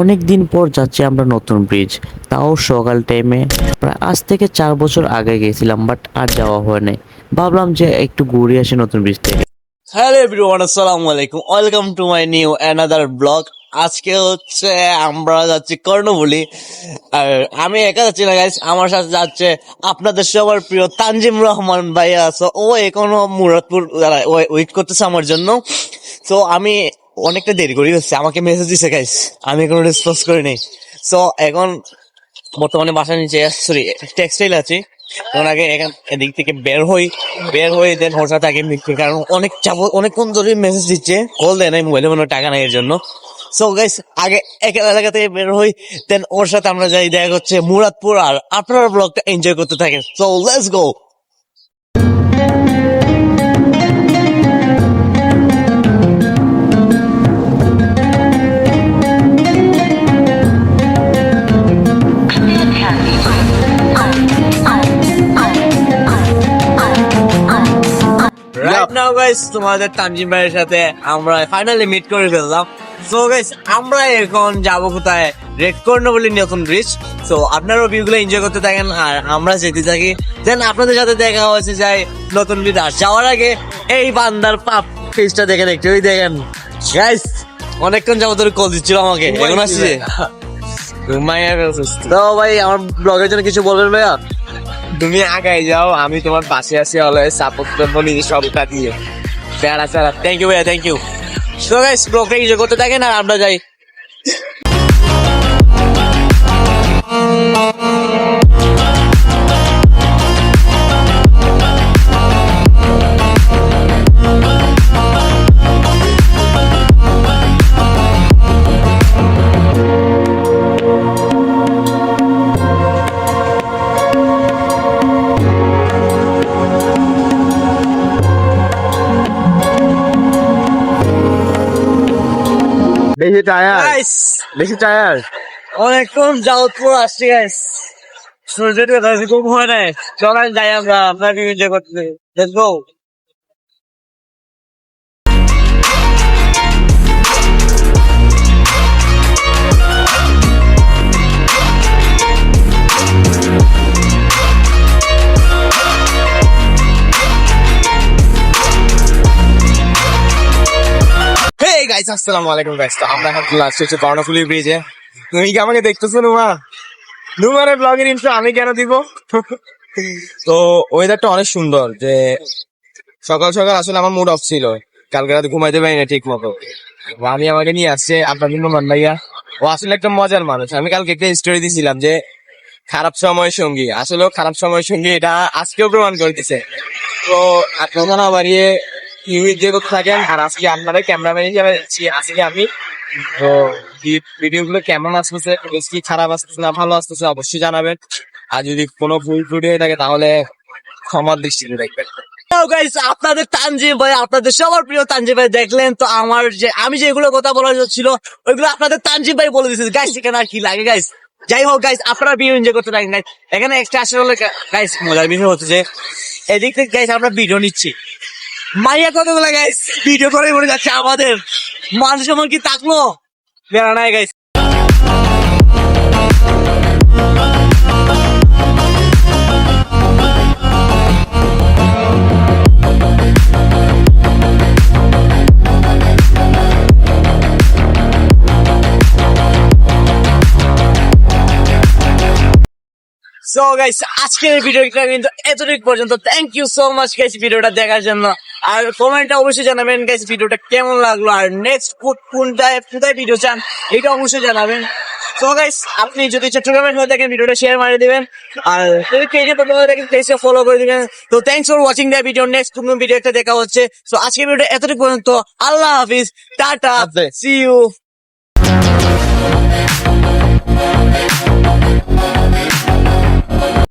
অনেক দিন পর যাচ্ছি আমরা নতুন ব্রিজ তাও সকাল টাইমে প্রায় আজ থেকে চার বছর আগে গেছিলাম বাট আর যাওয়া হয় নাই। ভাবলাম যে একটু ঘুরে আসি নতুন ব্রিজ থেকে। হ্যালো এভরিওয়ান আসসালামু আলাইকুম। Welcome to my new another blog আজকে হচ্ছে আমরা যাচ্ছি কর্ণবলি আর আমি একা যাচ্ছি না গাইস আমার সাথে যাচ্ছে আপনাদের সবার প্রিয় তানজিম রহমান ভাই আছে ও এখনও মুরাদপুর ওয়েট করতেছে আমার জন্য। তো আমি অনেকটা দেরি করে হচ্ছে। আমাকে মেসেজ দিছে গাইস আমি এখনও রেসপন্স করিনি সো এখন বর্তমানে বাসা নিচে সরি টেক্সটাইল আছি। তখন আগে এখান এদিক থেকে বের হই। বের হয়ে দেন হোসা থাকে মিটকে কারণ অনেক চাপ অনেকক্ষণ ধরে মেসেজ দিচ্ছে। কল দেয় নাই মোবাইলে মনে টাকা নাই এর জন্য। সো গাইস আগে এক এলাকা থেকে বের হই। দেন ওর সাথে আমরা যাই। দেখা হচ্ছে মুরাদপুর আর আপনারা ব্লগটা এনজয় করতে থাকেন। So let's go right now guys তোমাদের তানজিম ভাইয়ের সাথে আমরা ফাইনালি মিট করে ফেললাম। সো গাইস আমরা এখন যাব কোথায়? রেড কর্ণবলি নতুন ব্রিজ সো আপনারাও ভিউগুলো এনজয় করতে থাকেন আর আমরা যেতে থাকি। দেন আপনাদের সাথে দেখা হয়েছে যাই নতুন ব্রিজ আর যাওয়ার আগে এই বান্দার পাপ ফেসটা দেখেন একটু ওই দেখেন গাইস অনেকক্ষণ যাব ধরে কল দিচ্ছিল আমাকে। এখন আসছে তো ভাই আমার ব্লগের জন্য কিছু বলবেন ভাইয়া? তুমি আগাই যাও, আমি তোমার পাশে আছি অলওয়েজ সাপোর্ট করব সব সবটা দিয়ে। প্যারা প্যারা থ্যাংক ইউ ভাইয়া থ্যাংক ইউ সো গাইস ব্লগটা এনজয় করতে থাকেন আর আমরা যাই। বেশি টায়ার বেশি টায়ার অনেকক্ষণ যাওয়াতপুর আসছি গাইস খুব হয় নাই। চলেন যাই আমরা আপনার এনজয় করতে। লেটস গো গাইস আসসালামু আলাইকুম তো আমরা এখন হচ্ছে ব্রিজে তুমি কি আমাকে দেখতেছো, নুমা? নুমারের ব্লগের আমি কেন দিব? তো ওয়েদারটা অনেক সুন্দর যে সকাল সকাল আসলে আমার মুড অফ ছিল। কালকে রাতে ঘুমাইতে পারি না ঠিক মতো আমি আমাকে নিয়ে আসছে আপনার নুমান ভাইয়া। ও আসলে একটা মজার মানুষ। আমি কালকে একটা স্টোরি দিছিলাম যে খারাপ সময় সঙ্গী। আসলে খারাপ সময় সঙ্গী এটা আজকেও প্রমাণ করে দিছে। তো আপনারা বাড়িয়ে করতে থাকেন আর আজকে আপনাদের ক্যামেরাম্যান হিসাবে আজকে আমি। তো ভিডিও গুলো কেমন আসতেছে বেশ কি খারাপ আসতেছে না ভালো আসতেছে অবশ্যই জানাবেন। আর যদি কোনো ভুল ত্রুটি হয়ে থাকে, তাহলে ক্ষমার দৃষ্টিতে দেখবেন। আপনাদের তানজিম ভাই, আপনাদের সবার প্রিয় তানজিম ভাই দেখলেন তো আমার যে, আমি যেগুলো কথা বলার ছিল, ওইগুলো আপনাদের তানজিম ভাই বলে দিয়েছে গাইস এখানে আর কি লাগে গাইস যাই হোক গাইস আপনারা ভিডিও এনজয় করতে থাকেন গাইস এখানে এক্সট্রা আসলে গাইস মজার বিষয় হচ্ছে যে, এদিক থেকে গাইস আমরা ভিডিও নিচ্ছি। মাইয়া কতগুলো গাইস ভিডিও করে মনে যাচ্ছে আমাদের। মানুষ এমন কি তাকলো বেড়া নাই গাইস সো গাইস আজকের ভিডিওটা কিন্তু এতটুকু পর্যন্ত। Thank you so much guys ভিডিওটা দেখার জন্য। আর কমেন্টে অবশ্যই জানাবেন গাইস ভিডিওটা কেমন লাগল? আর নেক্সট কোনটায় কোথায় ভিডিও চান এটা অবশ্যই জানাবেন। তো গাইস আপনি যদি চট্টগ্রামের হয়ে থাকেন ভিডিওটা শেয়ার মারি দিবেন। আর যদি পেজে প্রথমে থাকেন পেজে ফলো করে দিবেন। তো thanks for watching the video next কোন ভিডিও একটা দেখা হচ্ছে। তো আজকের ভিডিওটা এতটুকু পর্যন্ত। আল্লাহ হাফিজ। টাটা। See you